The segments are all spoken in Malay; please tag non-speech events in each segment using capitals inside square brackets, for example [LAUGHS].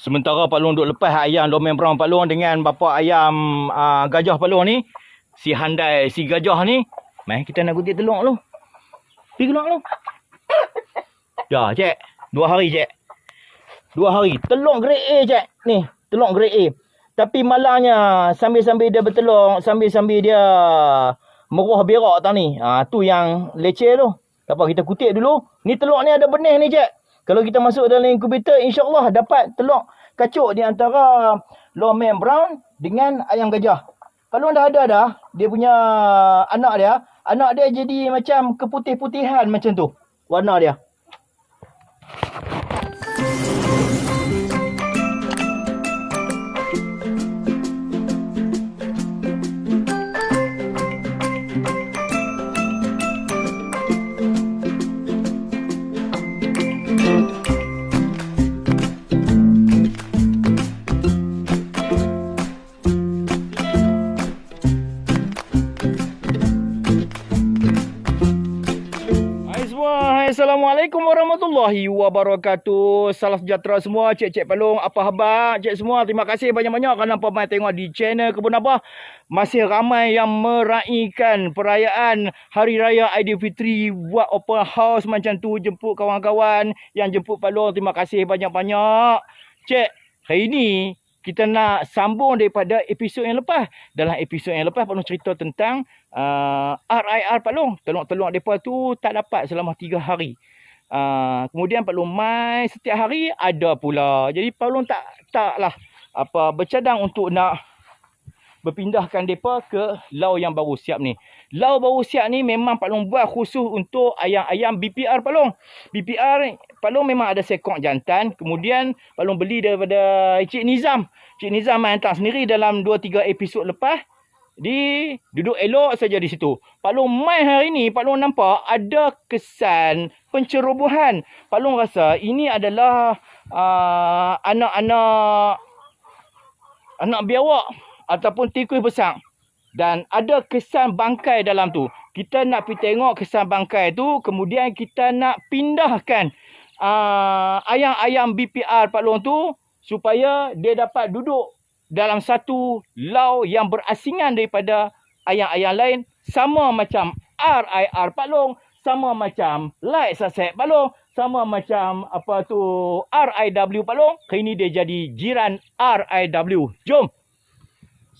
Sementara Pak Long duk lepas ayam Domain Brown Pak Long dengan bapa ayam uh, gajah Pak Long ni. Si handai si gajah ni. Mai kita nak kutip telur lu. Pergi keluar lu. [LAUGHS] Ya, cek. Dua hari, cek. Dua hari. Telur grade A, cek. Ni, telur grade A. Tapi malangnya sambil-sambil dia bertelur, sambil-sambil dia meruah berak tau ni. Ha, tu yang leceh tu. Tak apa, kita kutip dulu. Ni telur ni ada benih ni, cek. Kalau kita masuk dalam inkubator, insyaAllah dapat telur kacuk di antara lawman brown dengan ayam gajah. Kalau dah ada dah, dia punya anak dia, anak dia jadi macam keputih-putihan macam tu. Warna dia. Assalamualaikum warahmatullahi wabarakatuh. Salam sejahtera semua, cek-cek palung. Apa khabar? Cek semua, terima kasih banyak-banyak kerana pemain tengok di channel Kebun Abah. Masih ramai yang meraihkan perayaan Hari Raya Aidilfitri buat open house macam tu. Jemput kawan-kawan yang jemput palung. Terima kasih banyak-banyak. Cek, hari ini kita nak sambung daripada episod yang lepas. Dalam episod yang lepas, Pak Long cerita tentang uh, RIR Pak Long. Telur-telur mereka tu tak dapat selama 3 hari. Uh, kemudian Pak mai setiap hari ada pula. Jadi Pak Long tak taklah apa bercadang untuk nak berpindahkan depa ke lau yang baru siap ni. Lau baru siap ni memang Pak Long buat khusus untuk ayam-ayam BPR Pak Long. BPR Pak Long memang ada sekok jantan. Kemudian Pak Long beli daripada Cik Nizam. Cik Nizam main hantar sendiri dalam 2-3 episod lepas. Di duduk elok saja di situ. Pak Long main hari ni, Pak Long nampak ada kesan pencerobohan. Pak Long rasa ini adalah uh, anak-anak anak biawak ataupun tikus besar. Dan ada kesan bangkai dalam tu. Kita nak pergi tengok kesan bangkai tu. Kemudian kita nak pindahkan uh, ayam-ayam BPR Pak Long tu. Supaya dia dapat duduk dalam satu lau yang berasingan daripada ayam-ayam lain. Sama macam RIR Pak Long. Sama macam Light Saset Pak Long. Sama macam apa tu RIW Pak Long. Kali ni dia jadi jiran RIW. Jom.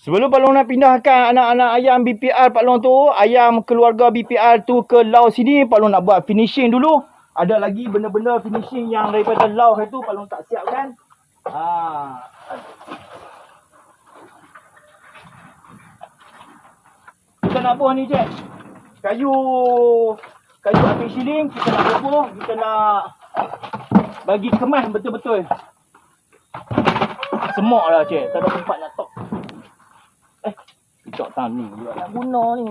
Sebelum Pak Long nak pindahkan anak-anak ayam BPR Pak Long tu, ayam keluarga BPR tu ke lau sini, Pak Long nak buat finishing dulu. Ada lagi benda-benda finishing yang daripada lau itu Pak Long tak siapkan. Ha. Kita nak buah ni, Cik. Kayu kayu api siling kita nak buah, kita nak bagi kemas betul-betul. Semak lah, Cik. Tak ada tempat nak tok. Eh, picok tangan ni pula nak guna ni.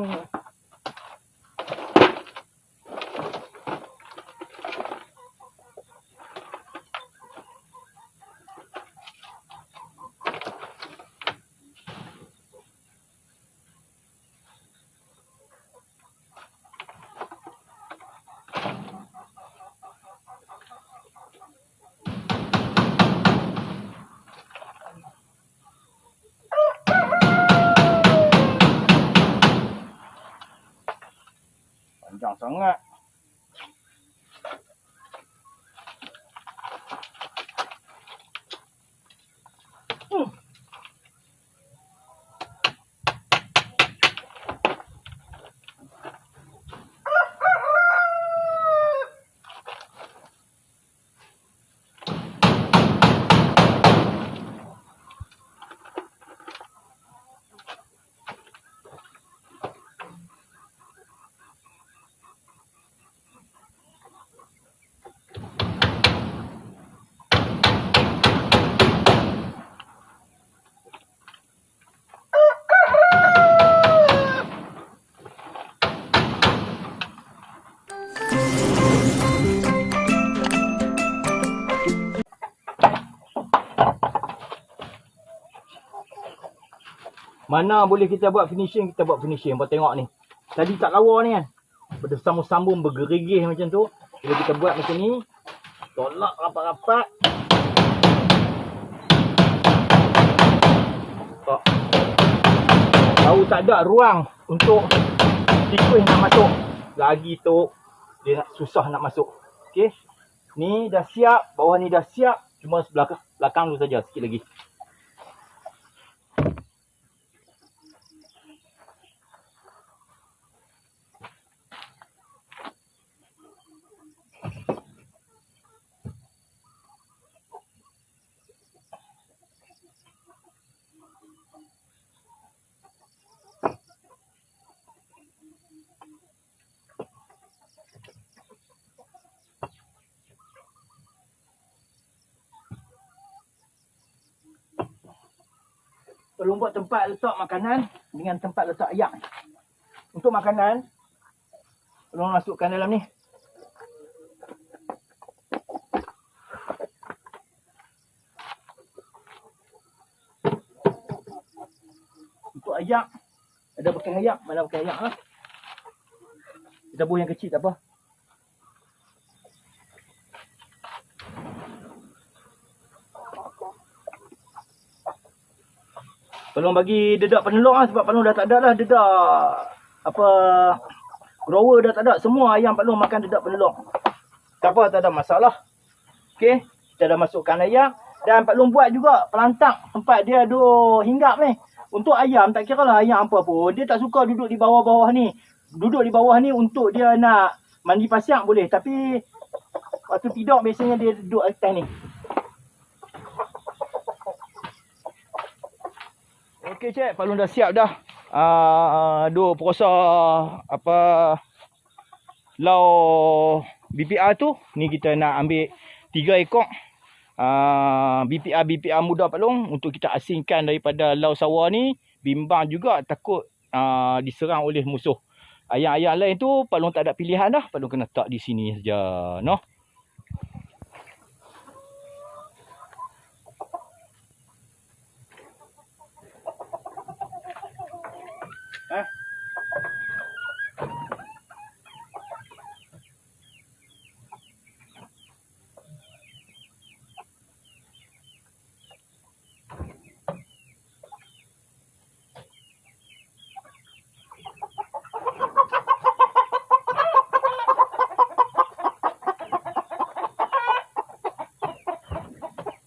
啊 Mana boleh kita buat finishing, kita buat finishing. Kau tengok ni. Tadi tak lawa ni kan. Benda sambung-sambung bergerigih macam tu. Bila kita buat macam ni. Tolak rapat-rapat. Tak. Tahu tak ada ruang untuk sequence nak masuk. Lagi tu dia nak susah nak masuk. Okey. Ni dah siap, bawah ni dah siap. Cuma sebelah belakang tu saja sikit lagi. Buat tempat letak makanan dengan tempat letak ayak. Untuk makanan, perlu masukkan dalam ni. Untuk ayak, ada bekas ayak, mana bekas ayak lah. Kita buah yang kecil tak apa. Tolong bagi dedak penelok lah sebab penuh dah tak ada lah dedak apa grower dah tak ada. Semua ayam penuh makan dedak penelok. Tak apa, tak ada masalah. Okey, kita dah masukkan ayam dan Pak Long buat juga pelantak tempat dia duduk hinggap ni. Untuk ayam tak kira lah ayam apa pun. Dia tak suka duduk di bawah-bawah ni. Duduk di bawah ni untuk dia nak mandi pasiak boleh. Tapi waktu tidur biasanya dia duduk atas ni. Okey cik, Pak Long dah siap dah. Ah, uh, duk perosa apa lau BPR tu. Ni kita nak ambil tiga ekor uh, BPR BPR muda Pak Long untuk kita asingkan daripada lau sawah ni. Bimbang juga takut uh, diserang oleh musuh. Ayam-ayam lain tu Pak Long tak ada pilihan dah. Pak Long kena tak di sini saja, noh.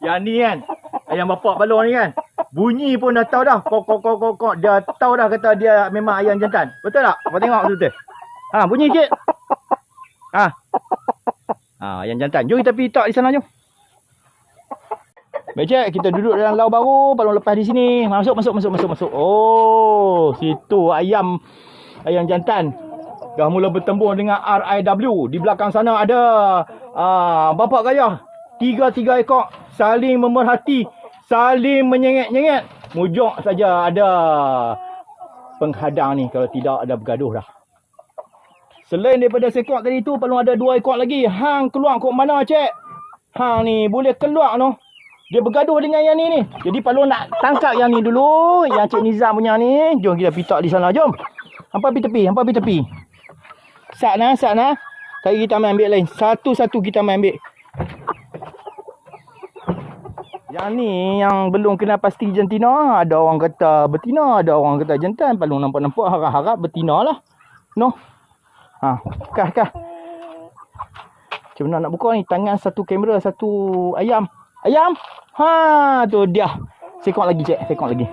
Yang ni kan Ayam bapak balon ni kan Bunyi pun dah tahu dah. Kok kok kok kok kok dia tahu dah kata dia memang ayam jantan. Betul tak? Kau tengok betul. Ha, bunyi sikit. Ha. Ha, ayam jantan. Jom kita pergi tak di sana jom. Baik cik, kita duduk dalam lau baru, baru lepas di sini. Masuk, masuk, masuk, masuk, masuk. Oh, situ ayam ayam jantan. Dah mula bertembung dengan RIW. Di belakang sana ada uh, bapak gaya. Tiga-tiga ekor saling memerhati saling menyengit-nyengit. Mujok saja ada penghadang ni kalau tidak ada bergaduh dah. Selain daripada sekok tadi tu perlu ada dua ekor lagi. Hang keluar kok mana cik? Hang ni boleh keluar no. Dia bergaduh dengan yang ni ni. Jadi perlu nak tangkap yang ni dulu. Yang Cik Nizam punya ni. Jom kita pitak di sana. Jom. Hampa pergi tepi. Hampa pergi tepi. Sat nah, sat nah. Kali kita ambil lain. Satu-satu kita ambil. Yang ni yang belum kena pasti jantina. Ada orang kata betina, ada orang kata jantan. Paling nampak-nampak harap-harap betina lah. No. Ha, kah kah. Macam mana nak buka ni? Tangan satu kamera, satu ayam. Ayam. Ha, tu dia. Sekok lagi cek, sekok lagi.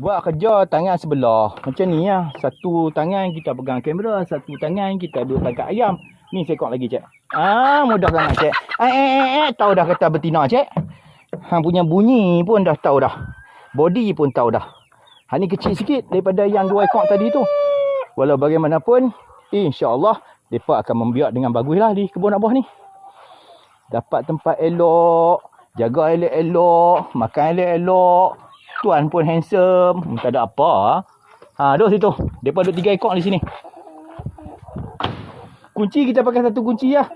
Buat kerja tangan sebelah. Macam ni ya. Satu tangan kita pegang kamera, satu tangan kita duduk tangkap ayam. Ni sekok lagi cek. Ah, mudah sangat cek. Eh, eh, eh, eh. Tahu dah kata betina cek. Hang punya bunyi pun dah tahu dah. Body pun tahu dah. Hang ni kecil sikit daripada yang dua ekor tadi tu. Walau bagaimanapun, insya-Allah depa akan membiak dengan baguslah di kebun abah ni. Dapat tempat elok, jaga elok-elok, makan elok-elok. Tuan pun handsome, hmm, tak ada apa. Ha, duduk situ. Depa duduk tiga ekor di sini. Kunci kita pakai satu kunci ya.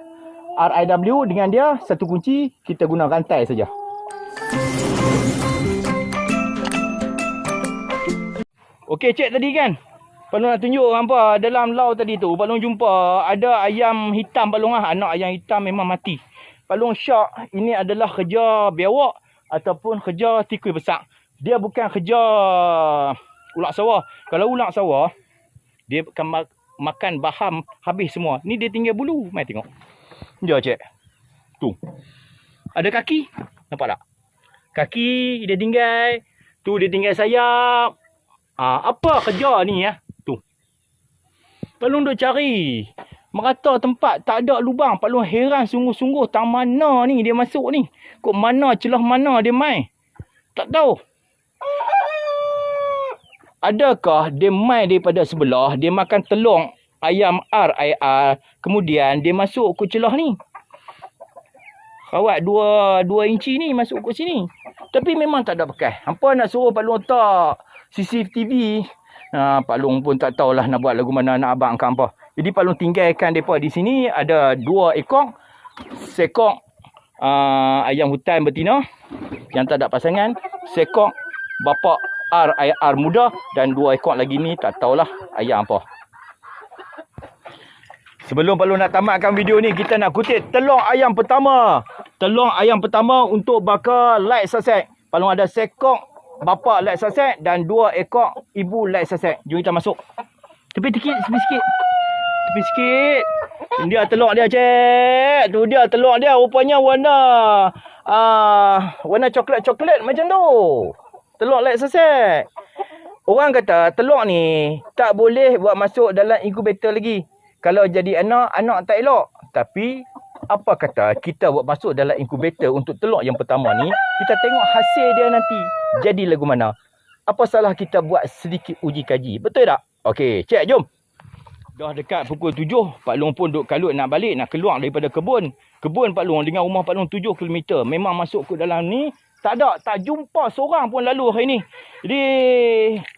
RIW dengan dia satu kunci kita guna rantai saja. Okey cek tadi kan. Palung nak tunjuk apa dalam lau tadi tu. Palung jumpa ada ayam hitam palung lah. Anak ayam hitam memang mati. Palung syak ini adalah kerja biawak ataupun kerja tikus besar. Dia bukan kerja ulat sawah. Kalau ulat sawah, dia akan ma- makan baham habis semua. Ni dia tinggal bulu. Mai tengok. Jom cek. Tu. Ada kaki. Nampak tak? Kaki dia tinggal. Tu dia tinggal sayap. Ah, apa kerja ni ya? Tu. Pelung duk cari. Merata tempat tak ada lubang. Pak Long heran sungguh-sungguh tang mana ni dia masuk ni. Kok mana celah mana dia mai. Tak tahu. Adakah dia mai daripada sebelah, dia makan telur ayam RIR, kemudian dia masuk ke celah ni. Kawat dua, dua inci ni masuk ke sini. Tapi memang tak ada bekas. Hampa nak suruh Pak Long tak CCTV. Ha, Pak Long pun tak tahulah nak buat lagu mana nak abang ke apa. Jadi Pak Long tinggalkan mereka di sini ada dua ekor. Sekok uh, ayam hutan betina yang tak ada pasangan. Sekok bapa RIR muda dan dua ekor lagi ni tak tahulah ayam apa. Sebelum Pak Long nak tamatkan video ni, kita nak kutip telur ayam pertama. Telur ayam pertama untuk bakar light saset. Pak Long ada sekok bapa light saset dan dua ekor ibu light saset. Jom kita masuk. Tepi sikit, tepi sikit. Tepi sikit. Dia telur dia, cek. Tu dia telur dia. Rupanya warna uh, warna coklat-coklat macam tu. Telur light saset. Orang kata telur ni tak boleh buat masuk dalam incubator lagi. Kalau jadi anak, anak tak elok. Tapi apa kata kita buat masuk dalam incubator untuk telur yang pertama ni, kita tengok hasil dia nanti. Jadi lagu mana? Apa salah kita buat sedikit uji kaji? Betul tak? Okey, cek jom. Dah dekat pukul tujuh, Pak Long pun duk kalut nak balik, nak keluar daripada kebun. Kebun Pak Long dengan rumah Pak Long tujuh kilometer. Memang masuk ke dalam ni, tak ada, tak jumpa seorang pun lalu hari ni. Jadi,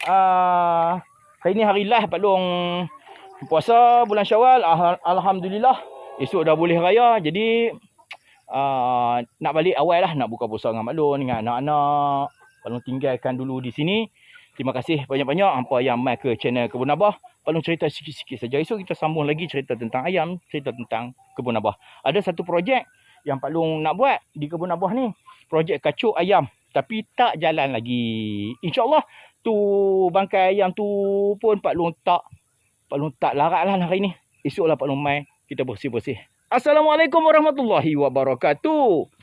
uh, hari ni hari last Pak Long puasa bulan syawal. Al- Alhamdulillah, esok dah boleh raya. Jadi, uh, nak balik awal lah, nak buka puasa dengan Long, dengan anak-anak. Long tinggalkan dulu di sini. Terima kasih banyak-banyak hampa yang mai ke channel Kebun Abah. Long cerita sikit-sikit saja. Esok kita sambung lagi cerita tentang ayam, cerita tentang Kebun Abah. Ada satu projek yang Pak Long nak buat di Kebun Abah ni. Projek kacuk ayam. Tapi tak jalan lagi. InsyaAllah tu bangkai ayam tu pun Pak Long tak Pak Long tak larat lah hari ni. Esoklah Pak Long mai kita bersih-bersih. Assalamualaikum warahmatullahi wabarakatuh.